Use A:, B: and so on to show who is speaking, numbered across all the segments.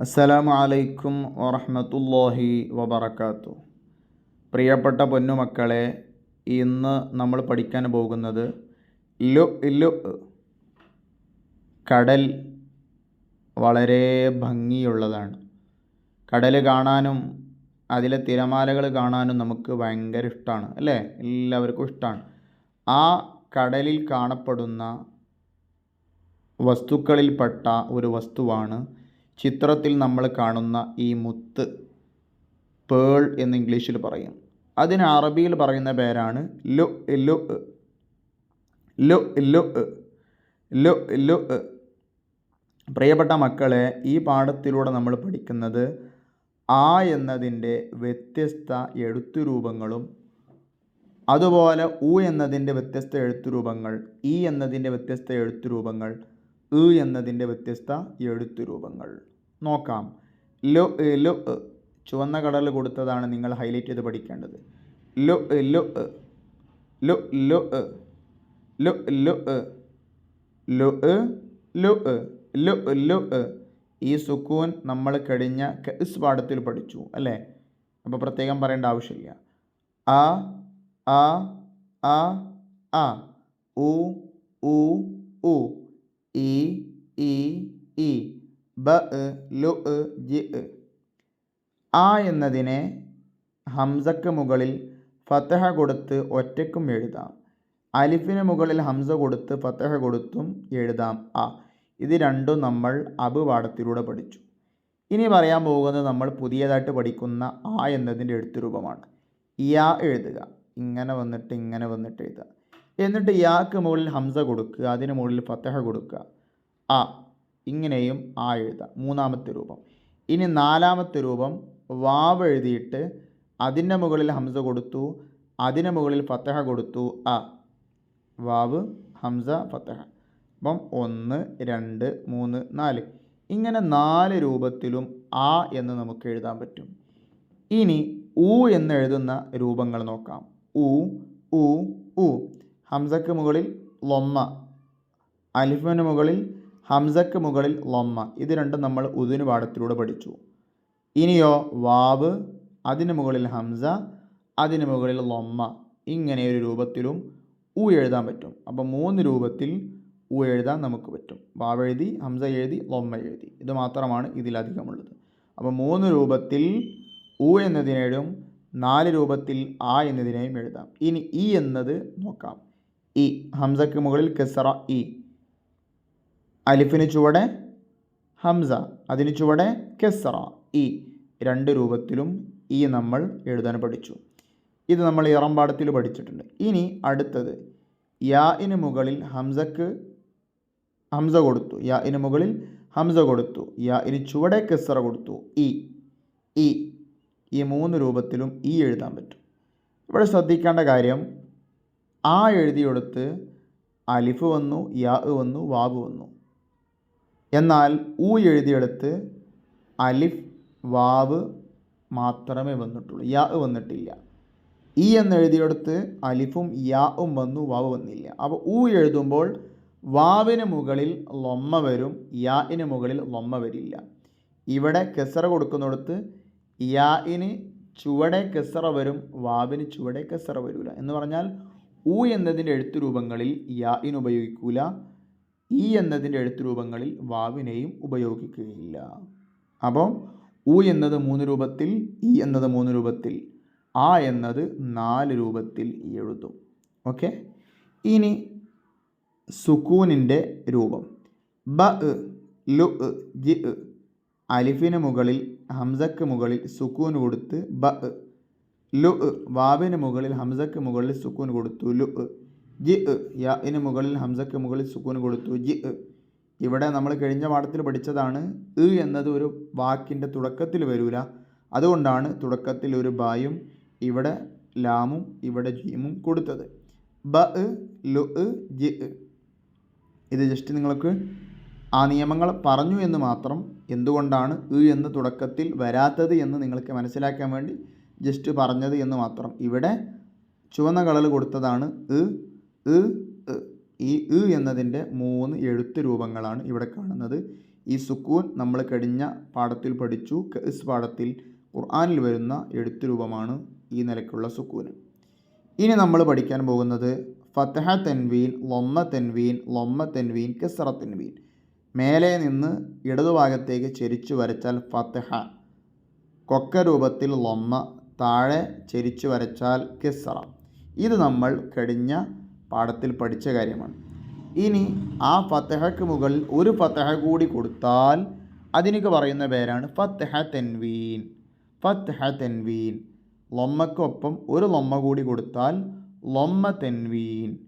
A: അസ്സലാമു അലൈക്കും വറഹമത്തല്ലാഹി വബറകാത്തു പ്രിയപ്പെട്ട പൊന്നുമക്കളെ ഇന്ന് നമ്മൾ പഠിക്കാൻ പോകുന്നത് ലു ലു കടൽ വളരെ ഭംഗിയുള്ളതാണ്. കടൽ കാണാനും അതിലെ തിരമാലകൾ കാണാനും നമുക്ക് ഭയങ്കര ഇഷ്ടമാണ് അല്ലേ? എല്ലാവർക്കും ഇഷ്ടമാണ് ആ കടലിൽ കാണപ്പെടുന്ന വസ്തുക്കളിൽപ്പെട്ട ഒരു വസ്തുവാണ് ചിത്രത്തിൽ നമ്മൾ കാണുന്ന ഈ മുത്ത് പേൾ എന്ന് ഇംഗ്ലീഷിൽ പറയും. അതിന് അറബിയിൽ പറയുന്ന പേരാണ് ലു ലു ലു ലു ലു ലു പ്രിയപ്പെട്ട മക്കളെ ഈ പാഠത്തിലൂടെ നമ്മൾ പഠിക്കുന്നത് ആ എന്നതിന്റെ വ്യത്യസ്ത എഴുത്തുരൂപങ്ങളും അതുപോലെ ഉ എന്നതിന്റെ വ്യത്യസ്ത എഴുത്തുരൂപങ്ങൾ ഇ എന്നതിന്റെ വ്യത്യസ്ത എഴുത്തുരൂപങ്ങൾ ഇ എന്നതിന്റെ വ്യത്യസ്ത എഴുത്തുരൂപങ്ങൾ. നോക്കാം. ലു ലു ചുവന്ന കടൽ കൊടുത്തതാണ് നിങ്ങൾ ഹൈലൈറ്റ് ചെയ്ത് പഠിക്കേണ്ടത്. ലു ലു ലു ലു ലു ലു ലു ലു ലു ലു ഈ സുക്കൂൻ നമ്മൾ കഴിഞ്ഞ കസ് പാഠത്തിൽ പഠിച്ചു അല്ലേ? അപ്പോൾ പ്രത്യേകം പറയേണ്ട ആവശ്യമില്ല. ആ ആ ആ ആ ഉ ഉ ഉ ഇ ഇ ഇ ബ ലു ജി ആ എന്നതിനെ ഹംസക്ക് മുകളിൽ ഫത്തഹ കൊടുത്ത് ഒറ്റയ്ക്കും എഴുതാം. അലിഫിന് മുകളിൽ ഹംസ കൊടുത്ത് ഫത്തഹ കൊടുത്തും എഴുതാം ആ. ഇത് രണ്ടും നമ്മൾ അപവാടത്തിലൂടെ പഠിച്ചു. ഇനി പറയാൻ പോകുന്നത് നമ്മൾ പുതിയതായിട്ട് പഠിക്കുന്ന ആ എന്നതിന്റെ എഴുത്തുരൂപമാണ്. യാ എഴുതുക. ഇങ്ങനെ വന്നിട്ട് ഇങ്ങനെ വന്നിട്ട് എഴുതുക. എന്നിട്ട് യാക്ക് മുകളിൽ ഹംസ കൊടുക്കുക. അതിന് മുകളിൽ ഫത്തഹ കൊടുക്കുക. ആ. ഇങ്ങനെയും ആ എഴുതാം. മൂന്നാമത്തെ രൂപം. ഇനി നാലാമത്തെ രൂപം വാവ് എഴുതിയിട്ട് അതിന്റെ മുകളിൽ ഹംസ കൊടുത്തു അതിന് മുകളിൽ ഫത്തഹ കൊടുത്തു. അ വാവ് ഹംസ ഫത്തഹ. അപ്പം ഒന്ന് രണ്ട് മൂന്ന് നാല്. ഇങ്ങനെ നാല് രൂപത്തിലും ആ എന്ന് നമുക്ക് എഴുതാൻ പറ്റും. ഇനി ഉ എന്ന് എഴുതുന്ന രൂപങ്ങൾ നോക്കാം. ഉ ഉ ഉ ഹംസക്ക് മുകളിൽ ലൊമ്മ. അലിഫിന് മുകളിൽ ഹംസക്ക് മുകളിൽ ലൊമ്മ. ഇത് രണ്ടും നമ്മൾ ഉദിന് പാഠത്തിലൂടെ പഠിച്ചു. ഇനിയോ വാവ് അതിന് മുകളിൽ ഹംസ അതിന് മുകളിൽ ലൊമ്മ. ഇങ്ങനെ ഒരു രൂപത്തിലും ഉ എഴുതാൻ പറ്റും. അപ്പോൾ മൂന്ന് രൂപത്തിൽ ഉ എഴുതാൻ നമുക്ക് പറ്റും. വാവ് എഴുതി ഹംസ എഴുതി ലൊമ്മ എഴുതി. ഇത് മാത്രമാണ് ഇതിലധികമുള്ളത്. അപ്പോൾ മൂന്ന് രൂപത്തിൽ ഉ എന്നതിനേഴും നാല് രൂപത്തിൽ ആ എന്നതിനെയും എഴുതാം. ഇനി ഇ എന്നത് നോക്കാം. ഇ ഹംസക്ക് മുകളിൽ കെസറ ഇ. അലിഫിന് ചുവടെ ഹംസ അതിന് ചുവടെ കെസറ. ഇ രണ്ട് രൂപത്തിലും ഈ നമ്മൾ എഴുതാൻ പഠിച്ചു. ഇത് നമ്മൾ ഇറമ്പാടത്തിൽ പഠിച്ചിട്ടുണ്ട്. ഇനി അടുത്തത്. യാഇന് മുകളിൽ ഹംസക്ക് ഹംസ കൊടുത്തു. യാഇന് മുകളിൽ ഹംസ കൊടുത്തു. യാഇന് ചുവടെ കെസറ കൊടുത്തു. ഇ ഇ ഈ മൂന്ന് രൂപത്തിലും ഈ എഴുതാൻ പറ്റും. ഇവിടെ ശ്രദ്ധിക്കേണ്ട കാര്യം ആ എഴുതിയെടുത്ത് അലിഫ് വന്നു യാ വന്നു വാവ് വന്നു. എന്നാൽ ഊ എഴുതിയെടുത്ത് അലിഫ് വാവ് മാത്രമേ വന്നിട്ടുള്ളൂ. യാ വന്നിട്ടില്ല. ഇ എന്ന് എഴുതിയെടുത്ത് അലിഫും യാവും വന്നു വാവ് വന്നില്ല. അപ്പോൾ ഊ എഴുതുമ്പോൾ വാവിന് മുകളിൽ ലൊമ്മ വരും യാഇന് മുകളിൽ ലൊമ്മ വരില്ല. ഇവിടെ കെസറ കൊടുക്കുന്നിടത്ത് യാഇന് ചുവടെ കെസറ വരും വാവിന് ചുവടെ കെസറ വരില്ല എന്ന് പറഞ്ഞാൽ ഊ എന്നതിന്റെ എഴുത്തു എഴുത്തുരൂപങ്ങളിൽ യാഇന് ഉപയോഗിക്കൂല. ഈ എന്നതിന്റെ എഴുത്ത് രൂപങ്ങളിൽ വാവിനെയും ഉപയോഗിക്കുകയില്ല. അപ്പോൾ ഉ എന്നത് മൂന്ന് രൂപത്തിൽ ഇ എന്നത് മൂന്ന് രൂപത്തിൽ ആ എന്നത് നാല് രൂപത്തിൽ എഴുതും ഓക്കെ? ഇനി സുക്കൂനിന്റെ രൂപം. ബ ലു ജി അലിഫിന് മുകളിൽ ഹംസക്ക് മുകളിൽ സുക്കൂൻ കൊടുത്ത് ബ ലു വാവിന് മുകളിൽ ഹംസക്ക് മുകളിൽ സുക്കൂൻ കൊടുത്തു ലു ജി യാ ഇന് മുകളിൽ ഹംസക്ക് മുകളിൽ സുക്കൂന് കൊടുത്തു. ജി ഇവിടെ നമ്മൾ കഴിഞ്ഞ പാഠത്തിൽ പഠിച്ചതാണ് ഇ എന്നത് ഒരു വാക്കിന്റെ തുടക്കത്തിൽ വരൂല. അതുകൊണ്ടാണ് തുടക്കത്തിൽ ഒരു ബായും ഇവിടെ ലാമും ഇവിടെ ജീമും കൊടുത്തത്. ബ ലു ജി ഇത് ജസ്റ്റ് നിങ്ങൾക്ക് ആ നിയമങ്ങൾ പറഞ്ഞു എന്ന് മാത്രം എന്തുകൊണ്ടാണ് ഇ എന്ന് തുടക്കത്തിൽ വരാത്തത് എന്ന് നിങ്ങൾക്ക് മനസ്സിലാക്കാൻ വേണ്ടി ജസ്റ്റ് പറഞ്ഞത് എന്ന് മാത്രം. ഇവിടെ ചുവന്ന കളർ കൊടുത്തതാണ് ഇ ഈ ഇ എന്നതിന്റെ മൂന്ന് എഴുത്ത് രൂപങ്ങളാണ് ഇവിടെ കാണുന്നത്. ഈ സുക്കൂൻ നമ്മൾ കഴിഞ്ഞ പാഠത്തിൽ പഠിച്ചു. കസ് പാഠത്തിൽ ഖുർആാനിൽ വരുന്ന എഴുത്ത് രൂപമാണ് ഈ നിലയ്ക്കുള്ള സുക്കൂന് ഇനി നമ്മൾ പഠിക്കാൻ പോകുന്നത് ഫത്തഹ തെൻവീൻ ലൊമ്മ തെൻവീൻ ലൊമ്മ തെൻവീൻ കെസറ തെൻവീൻ. മേലെ നിന്ന് ഇടതുഭാഗത്തേക്ക് ചെരിച്ചു വരച്ചാൽ ഫത്തഹ കൊക്ക രൂപത്തിൽ ലൊമ്മ താഴെ ചെരിച്ചു വരച്ചാൽ കെസറ. ഇത് നമ്മൾ കഴിഞ്ഞ പാഠത്തിൽ പഠിച്ച കാര്യമാണ്. ഇനി ആ ഫത്തഹയ്ക്ക് മുകളിൽ ഒരു ഫത്തഹ കൂടി കൊടുത്താൽ അതിനൊക്കെ പറയുന്ന പേരാണ് ഫത്തഹ തെൻവീൻ. ഫത്തഹ തെൻവീൻ. ലൊമ്മക്കൊപ്പം ഒരു ലൊമ്മ കൂടി കൊടുത്താൽ ലൊമ്മ തെൻവീൻ.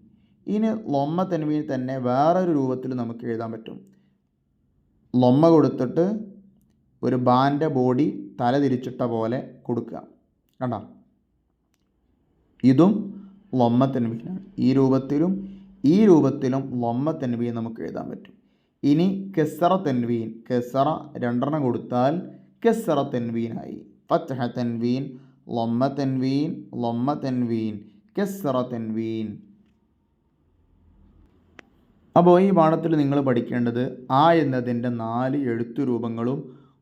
A: ഇനി ലൊമ്മ തെൻവീൻ തന്നെ വേറൊരു രൂപത്തിൽ നമുക്ക് എഴുതാൻ പറ്റും. ലൊമ്മ കൊടുത്തിട്ട് ഒരു ബാന്റെ ബോഡി തല തിരിച്ചിട്ട പോലെ കൊടുക്കുക. കണ്ട? ഇതും ലൊമ്മ ഈ രൂപത്തിലും ഈ രൂപത്തിലും ലൊമ്മ തെൻവീൻ നമുക്ക് എഴുതാൻ പറ്റും. ഇനി കെസറ തെൻവീൻ കെസറ രണ്ടെണ്ണം കൊടുത്താൽ കെസറ തെൻവീനായി. ഫത്തഹ തെൻവീൻ ലൊമ്മ തെൻവീൻ ലൊമ്മ തെൻവീൻ കെസറ തെൻവീൻ. അപ്പോൾ ഈ പാഠത്തിൽ നിങ്ങൾ പഠിക്കേണ്ടത് ആ എന്നതിന്റെ നാല് എഴുത്തു രൂപങ്ങളും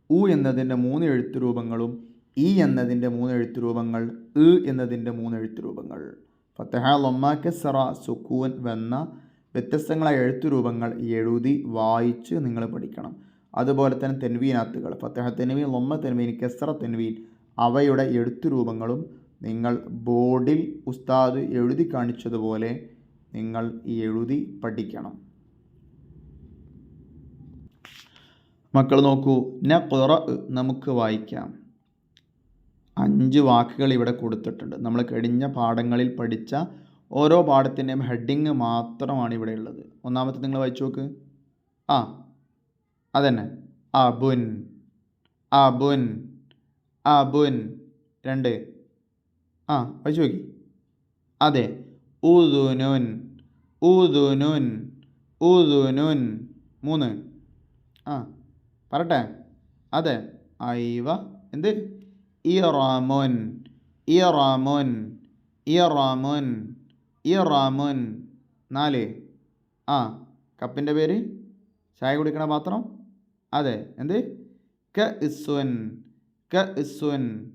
A: ഉ എന്നതിന്റെ മൂന്ന് എഴുത്തു രൂപങ്ങളും ഇ എന്നതിന്റെ മൂന്ന് എഴുത്തു രൂപങ്ങൾ ഇ എന്നതിന്റെ മൂന്ന് എഴുത്തു രൂപങ്ങൾ. ഫത്തഹ ലൊമ്മ കെസറ സുക്കൂൻ വെന്ന വ്യത്യസ്തങ്ങളായ എഴുത്തു രൂപങ്ങൾ എഴുതി വായിച്ച് നിങ്ങൾ പഠിക്കണം. അതുപോലെ തന്നെ തെൻവീനാത്തുകൾ. ഫത്തഹ തെൻവീൻ ലൊമ്മ തെൻവീൻ കെസറ തെൻവീൻ അവയുടെ എഴുത്തു രൂപങ്ങളും നിങ്ങൾ ബോർഡിൽ ഉസ്താദ് എഴുതി കാണിച്ചതുപോലെ നിങ്ങൾ എഴുതി പഠിക്കണം. മക്കൾ നോക്കൂ നഖറ ഖുറ നമുക്ക് വായിക്കാം. അഞ്ച് വാക്കുകൾ ഇവിടെ കൊടുത്തിട്ടുണ്ട്. നമ്മൾ കഴിഞ്ഞ പാഠങ്ങളിൽ പഠിച്ച ഓരോ പാഠത്തിന്റെയും ഹെഡിങ് മാത്രമാണ് ഇവിടെ ഉള്ളത്. ഒന്നാമത്തെ നിങ്ങൾ വായിച്ചു നോക്ക്. ആ അതന്നെ. അബുൻ അബുൻ അബുൻ. രണ്ട്. ആ വായിച്ചു നോക്കി. അതെ. ഉദുനുൻ ഉദുനുൻ ഉദുനുൻ. മൂന്ന്. ആ പറട്ടെ അതെ. ഐവ. എന്ത്? ഇറാമുൻ ഇറാമുൻ ഇറാമുൻ ഇറാമുൻ. നാല്. ആ കപ്പിന്റെ പേര്? ചായ കുടിക്കണ പാത്രം? അതെ. എന്ത്? ക ഇസ്വൻ ക ഇസ്വൻ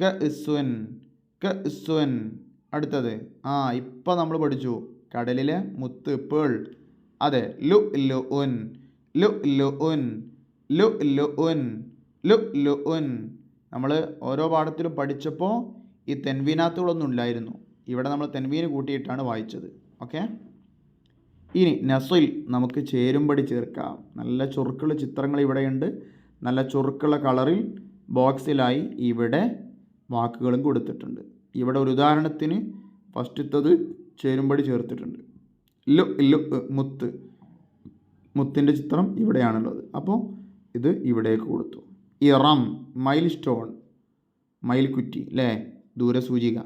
A: ക ഇസ്വൻ ക ഇസ്വൻ. അടുത്തത്. ആ ഇപ്പം നമ്മൾ പഠിച്ചു. കടലിലെ മുത്ത് പേൾ. അതെ. ലു ലു ഉൻ ലു ലു ഉൻ ലു ലു ഉൻ ലു ലു ഉൻ. നമ്മൾ ഓരോ പാഠത്തിലും പഠിച്ചപ്പോൾ ഈ തെൻവീനാത്തുകളൊന്നും ഇല്ലായിരുന്നു. ഇവിടെ നമ്മൾ തെൻവീന് കൂട്ടിയിട്ടാണ് വായിച്ചത്. ഓക്കെ? ഇനി നസുൽ നമുക്ക് ചേരുമ്പടി ചേർക്കാം. നല്ല ചുറുക്കുള്ള ചിത്രങ്ങൾ ഇവിടെയുണ്ട് നല്ല ചുറുക്കുള്ള കളറിൽ ബോക്സിലായി ഇവിടെ വാക്കുകളും കൊടുത്തിട്ടുണ്ട്. ഇവിടെ ഒരു ഉദാഹരണത്തിന് ഫസ്റ്റത്തത് ചേരുമ്പടി ചേർത്തിട്ടുണ്ട്. ലു ലു മുത്ത്. മുത്തിന്റെ ചിത്രം ഇവിടെയാണുള്ളത്. അപ്പോൾ ഇത് ഇവിടേക്ക് കൊടുത്തു. ഇറം മൈൽ സ്റ്റോൺ മയിൽക്കുറ്റി അല്ലേ ദൂരസൂചിക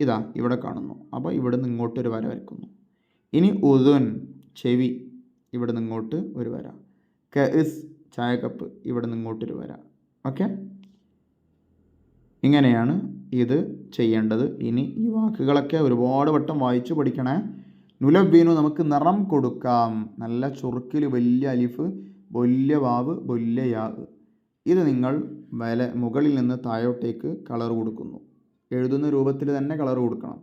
A: ഇതാ ഇവിടെ കാണുന്നു. അപ്പോൾ ഇവിടെ നിന്ന് ഇങ്ങോട്ട് ഒരു വര വരയ്ക്കുന്നു. ഇനി ഉദുൻ ചെവി ഇവിടെ നിന്ന് ഇങ്ങോട്ട് ഒരു വര. കസ് ചായക്കപ്പ് ഇവിടെ നിന്ന് ഇങ്ങോട്ടൊരു വര. ഓക്കെ? ഇങ്ങനെയാണ് ഇത് ചെയ്യേണ്ടത്. ഇനി ഈ വാക്കുകളൊക്കെ ഒരുപാട് വട്ടം വായിച്ചു പഠിക്കണേ. നുലബീനു നമുക്ക് നിറം കൊടുക്കാം. നല്ല ചുറുക്കിൽ വലിയ അലിഫ് വലിയ വാവ് വലിയ യാവ് ഇത് നിങ്ങൾ വല മുകളിൽ നിന്ന് താഴോട്ടേക്ക് കളർ കൊടുക്കുന്നു. എഴുതുന്ന രൂപത്തിൽ തന്നെ കളർ കൊടുക്കണം.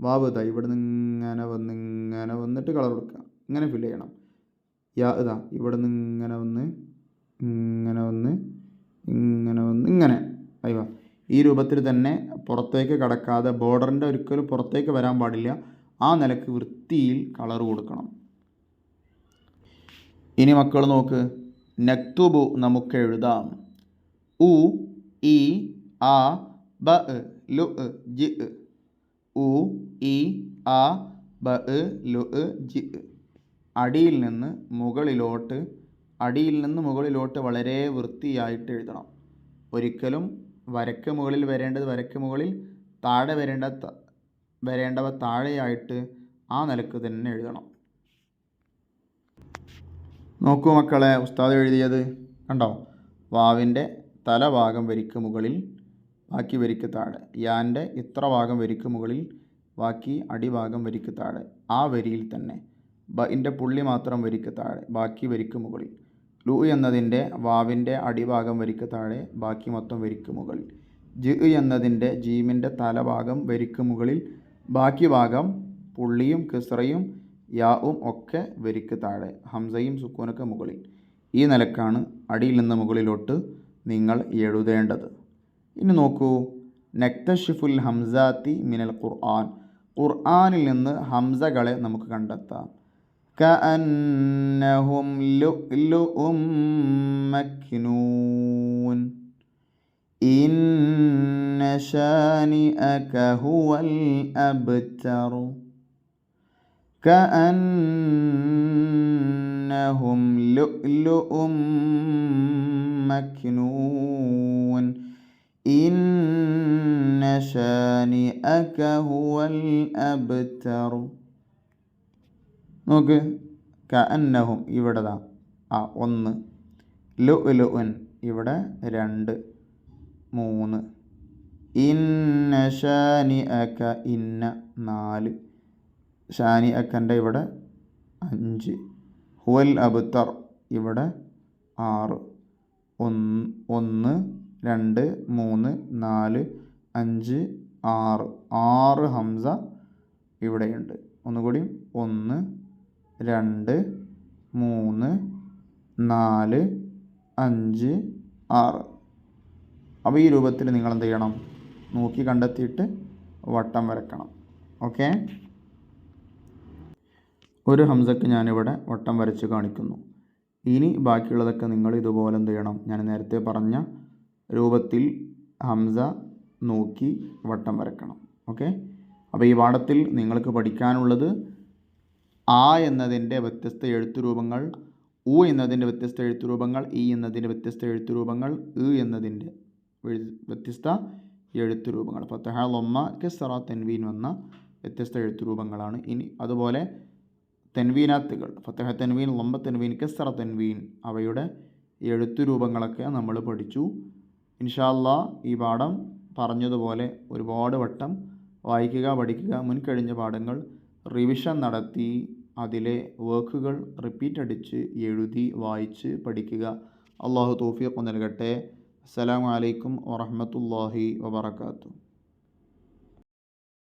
A: വാവ് ഇതാ ഇവിടെ നിന്ന് ഇങ്ങനെ വന്ന് ഇങ്ങനെ വന്നിട്ട് കളർ കൊടുക്കുക. ഇങ്ങനെ ഫില്ല് ചെയ്യണം. യാ ഇതാ ഇവിടെ നിന്ന് ഇങ്ങനെ വന്ന് ഇങ്ങനെ വന്ന് ഇങ്ങനെ വന്ന് ഇങ്ങനെ. അയ്യോ ഈ രൂപത്തിൽ തന്നെ പുറത്തേക്ക് കടക്കാതെ ബോർഡറിന്റെ ഒരിക്കലും പുറത്തേക്ക് വരാൻ പാടില്ല. ആ നിലയ്ക്ക് വൃത്തിയിൽ കളർ കൊടുക്കണം. ഇനി മക്കൾ നോക്ക്. നക്തുബു നമുക്ക് എഴുതാം. ഉ ഇ ആ ബ ലു ജി ഉ ഇ ആ ബ ലു ജി അടിയിൽ നിന്ന് മുകളിലോട്ട് അടിയിൽ നിന്ന് മുകളിലോട്ട് വളരെ വൃത്തിയായിട്ട് എഴുതണം. ഒരിക്കലും വരക്ക് മുകളിൽ വരേണ്ടത് വരക്ക് മുകളിൽ താഴെ വരേണ്ട വരേണ്ടവ താഴെയായിട്ട് ആ നിലയ്ക്ക് തന്നെ എഴുതണം. നോക്കൂ മക്കളെ ഉസ്താദ് എഴുതിയത് കണ്ടോ? വാവിന്റെ തലഭാഗം വരിക്ക് മുകളിൽ ബാക്കി വരിക്ക് താഴെ. യാന്റെ ഇത്ര ഭാഗം വരിക്ക് മുകളിൽ ബാക്കി അടിഭാഗം വരിക്ക് താഴെ. ആ വരിയിൽ തന്നെ. ബ ഇന്റെ പുള്ളി മാത്രം വരിക്ക് താഴെ ബാക്കി വരിക്ക് മുകളിൽ. ലു എന്നതിന്റെ വാവിന്റെ അടിഭാഗം വരിക്ക് താഴെ ബാക്കി മൊത്തം വരിക്ക് മുകളിൽ. ജി എന്നതിന്റെ ജീമിന്റെ തലഭാഗം വരിക്ക് മുകളിൽ ബാക്കി ഭാഗം പുള്ളിയും കിസ്റയും യാവും ഒക്കെ വരിക്ക് താഴെ. ഹംസയും സുക്കൂനൊക്കെ മുകളിൽ. ഈ നിലക്കാണ് അടിയിൽ നിന്ന് മുകളിലോട്ട് നിങ്ങൾ എഴുതേണ്ടത്. ഇനി നോക്കൂ. നെക്തഷിഫുൽ ഹംസാത്തി മിനൽ ഖുർആൻ. ഖുർആനിൽ നിന്ന് ഹംസകളെ നമുക്ക് കണ്ടെത്താം. കഅന്നഹും ലുഅ്ലുഉം മക്നൂൻ. ഇന്ന ഹുവൽ അബ്തറു. കഅന്ന كأنهم لؤلؤ مكنون إن شانئك هو الأبتر നോക്ക് കഅന്നഹും ഇവിടെ ദാ ആ ഒന്ന് ലു ലുൻ ഇവിടെ രണ്ട് മൂന്ന് ഇന്ന ഷാനി അക്ക ഇന്ന നാല് ഷാനി അക്കൻ്റെ ഇവിടെ അഞ്ച് ഹുവൽ അബുത്തർ ഇവിടെ ആറ് ഒന്ന് ഒന്ന് രണ്ട് മൂന്ന് നാല് അഞ്ച് ആറ്. ആറ് ഹംസ ഇവിടെയുണ്ട്. ഒന്നുകൂടി ഒന്ന് രണ്ട് മൂന്ന് നാല് അഞ്ച് ആറ്. അപ്പോൾ ഈ രൂപത്തിൽ നിങ്ങൾ എന്ത് ചെയ്യണം? നോക്കി കണ്ടെത്തിയിട്ട് വട്ടം വരക്കണം. ഓക്കെ? ഒരു ഹംസക്ക് ഞാനിവിടെ വട്ടം വരച്ച് കാണിക്കുന്നു. ഇനി ബാക്കിയുള്ളതൊക്കെ നിങ്ങൾ ഇതുപോലെ എന്ത് ചെയ്യണം? ഞാൻ നേരത്തെ പറഞ്ഞ രൂപത്തിൽ ഹംസ നോക്കി വട്ടം വരക്കണം. ഓക്കെ? അപ്പോൾ ഈ പാഠത്തിൽ നിങ്ങൾക്ക് പഠിക്കാനുള്ളത് ആ എന്നതിന്റെ വ്യത്യസ്ത എഴുത്തുരൂപങ്ങൾ ഉ എന്നതിന്റെ വ്യത്യസ്ത എഴുത്തുരൂപങ്ങൾ ഇ എന്നതിന്റെ വ്യത്യസ്ത എഴുത്തുരൂപങ്ങൾ ഇ എന്നതിന്റെ വ്യത്യസ്ത എഴുത്തുരൂപങ്ങൾ. ഫത്തഹ ലൊമ്മ കെസറ തെൻവീൻ വന്ന വ്യത്യസ്ത എഴുത്തുരൂപങ്ങളാണ്. ഇനി അതുപോലെ തെൻവീനാത്തുകൾ. ഫത്തഹ തെൻവീൻ ലംബ തെൻവീൻ കെസ്റ തെൻവീൻ അവയുടെ എഴുത്തുരൂപങ്ങളൊക്കെ നമ്മൾ പഠിച്ചു. ഇൻഷാല്ലാ ഈ പാഠം പറഞ്ഞതുപോലെ ഒരുപാട് വട്ടം വായിക്കുക പഠിക്കുക മുൻകഴിഞ്ഞ പാഠങ്ങൾ റിവിഷൻ നടത്തി അതിലെ വർക്കുകൾ റിപ്പീറ്റ് അടിച്ച് എഴുതി വായിച്ച് പഠിക്കുക. അള്ളാഹു തോഫിയൊക്കെ നൽകട്ടെ. അസ്സലാമു അലൈക്കും വറഹ്മത്തുള്ളാഹി വബറകാതുഹു.